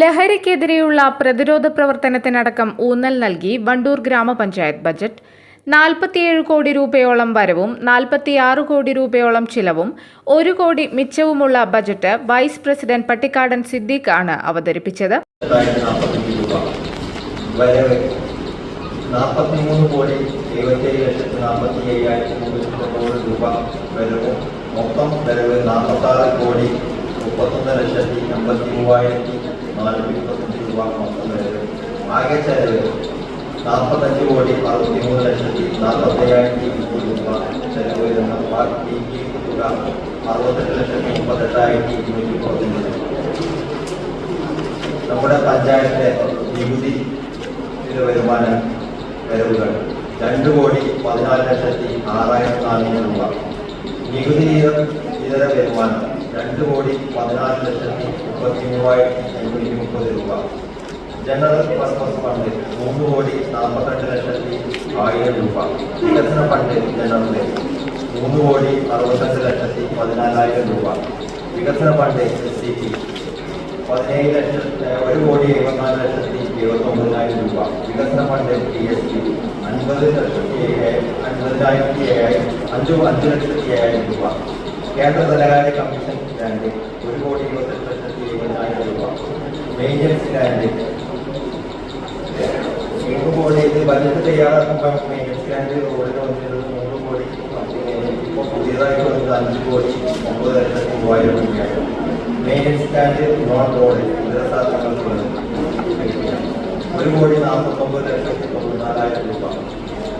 ലഹരിക്കെതിരെയുള്ള പ്രതിരോധ പ്രവർത്തനത്തിനടക്കം ഊന്നൽ നൽകി വണ്ടൂർ ഗ്രാമപഞ്ചായത്ത് ബജറ്റ്. നാൽപ്പത്തിയേഴ് കോടി രൂപയോളം വരവും നാൽപ്പത്തിയാറ് കോടി രൂപയോളം ചിലവും ഒരു കോടി മിച്ചവുമുള്ള budget vice president Pattikkadan Siddique ആണ് അവതരിപ്പിച്ചത് നാൽപ്പത്തിമൂന്ന് കോടി നാൽപ്പത്തി രൂപ വരവും. മൊത്തം വരവ് നാൽപ്പത്താറ് കോടി മുപ്പത്തൊന്ന് ലക്ഷത്തി അമ്പത്തി മൂവായിരത്തി ആകെ ചെലവ് നാൽപ്പത്തഞ്ച് കോടി അറുപത്തി മൂന്ന് ലക്ഷത്തി നാൽപ്പത്തയ്യായിരത്തി മുപ്പത് രൂപ ചെലവ് വരുന്ന തുക അറുപത്തെട്ട് ലക്ഷത്തി മുപ്പത്തെട്ടായിരത്തി ഇരുന്നൂറ്റി പതിനഞ്ച് നമ്മുടെ പഞ്ചായത്തിലെ നികുതി വരുമാനം വരവുകൾ രണ്ട് കോടി പതിനാല് ലക്ഷത്തി ആറായിരത്തി നാനൂറ് രൂപ. നികുതി ഇതര വരുമാനം രണ്ട് കോടി പതിനാല് ലക്ഷത്തി മുപ്പത്തി മൂവായിരത്തി എണ്ണൂറ്റി മുപ്പത് രൂപ. ജനറൽ പർപ്പസ് ഫണ്ട് മൂന്ന് കോടി നാൽപ്പത്തെട്ട് ലക്ഷത്തി ആയിരം രൂപ. വികസന ഫണ്ട് ജനറൽ മൂന്ന് കോടി അറുപത്തെട്ട് ലക്ഷത്തി പതിനാലായിരം രൂപ. വികസന ഫണ്ട് എസ് സി പി പതിനേഴ് ലക്ഷത്തി ഒരു കോടി എഴുപത്തിനാല് ലക്ഷത്തി എഴുപത്തി ഒമ്പതിനായിരം രൂപ. വികസന ഫണ്ട് പി എസ് സി അൻപത് ലക്ഷത്തി ഏഴായിരം അൻപതിനായിരത്തി ഏഴായിരം അഞ്ച് അഞ്ച് ലക്ഷത്തി ഏഴായിരം രൂപ. കേന്ദ്ര ധനകാര്യ കമ്മീഷൻ ഗ്രാൻഡ് ഒരു കോടി ഇരുപത്തെട്ട് ലക്ഷത്തി എഴുപതിനായിരം രൂപ. മെയിന്റനൻസ് ഇത് ബജറ്റ് തയ്യാറാക്കുമ്പോൾ മെയിന്റനൻസ് റോഡിന് വന്നിരുന്നത് മൂന്ന് കോടി ഇപ്പോൾ പുതിയതായിട്ട് വന്നത് അഞ്ച് കോടി ഒമ്പത് ലക്ഷത്തി മൂവായിരം രൂപയാണ് മെയിന്റനൻസ് സ്റ്റാൻഡ് നോൺ റോഡ് ഒരു കോടി നാൽപ്പത്തൊമ്പത് ലക്ഷത്തി തൊണ്ണൂറ്റാലായിരം രൂപ.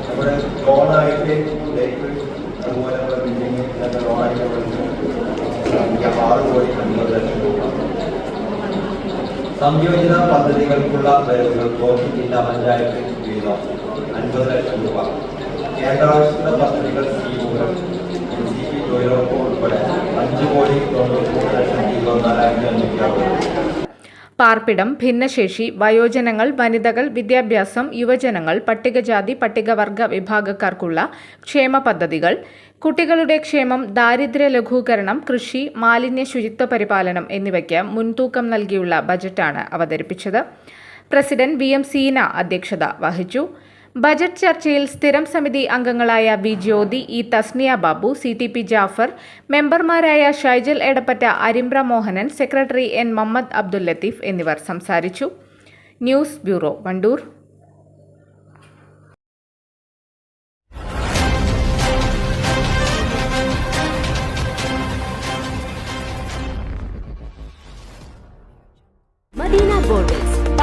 നമ്മുടെ ലോണായിട്ട് ലൈഫ് അതുപോലെ നമ്മുടെ ബിൽഡിംഗ് ഇതൊക്കെ ലോണായിട്ട് കൊടുക്കുന്നത് ആറ് കോടി അൻപത് ലക്ഷം രൂപ സംയോജിത പദ്ധതികൾക്കുള്ള വരവുകൾ കോന്നി ജില്ലാ പഞ്ചായത്ത് വീതം അൻപത് ലക്ഷം രൂപ. കേന്ദ്രാവിഷ്കൃത പദ്ധതികൾ സ്കീമുകൾ എൻ സി പി തൊഴിലുറപ്പ് ഉൾപ്പെടെ അഞ്ച് കോടി തൊണ്ണൂറ്റി മൂന്ന് ലക്ഷത്തി ഇരുപത്തിനാലായിരത്തി അഞ്ഞൂറ്റി അറുപത് പാർപ്പിടം ഭിന്നശേഷി വയോജനങ്ങൾ വനിതകൾ വിദ്യാഭ്യാസം യുവജനങ്ങൾ പട്ടികജാതി പട്ടികവർഗ വിഭാഗക്കാർക്കുള്ള ക്ഷേമ പദ്ധതികൾ കുട്ടികളുടെ ക്ഷേമം ദാരിദ്ര്യ ലഘൂകരണം കൃഷി മാലിന്യ ശുചിത്വ പരിപാലനം എന്നിവയ്ക്ക് മുൻതൂക്കം നൽകിയുള്ള ബജറ്റാണ് അവതരിപ്പിച്ചത്. പ്രസിഡന്റ് വി എം സീന അധ്യക്ഷത വഹിച്ചു. ബജറ്റ് ചർച്ചയിൽ സ്ഥിരം സമിതി അംഗങ്ങളായ V Jyothi E Thasniya Babu C T P Jafar മെമ്പർമാരായ ഷൈജൽ എടപ്പറ്റ അരിമ്പ്ര മോഹനൻ സെക്രട്ടറി എൻ മുഹമ്മദ് അബ്ദുൽ ലത്തീഫ് എന്നിവർ സംസാരിച്ചു. News bureau Wandoor. Madina Borders.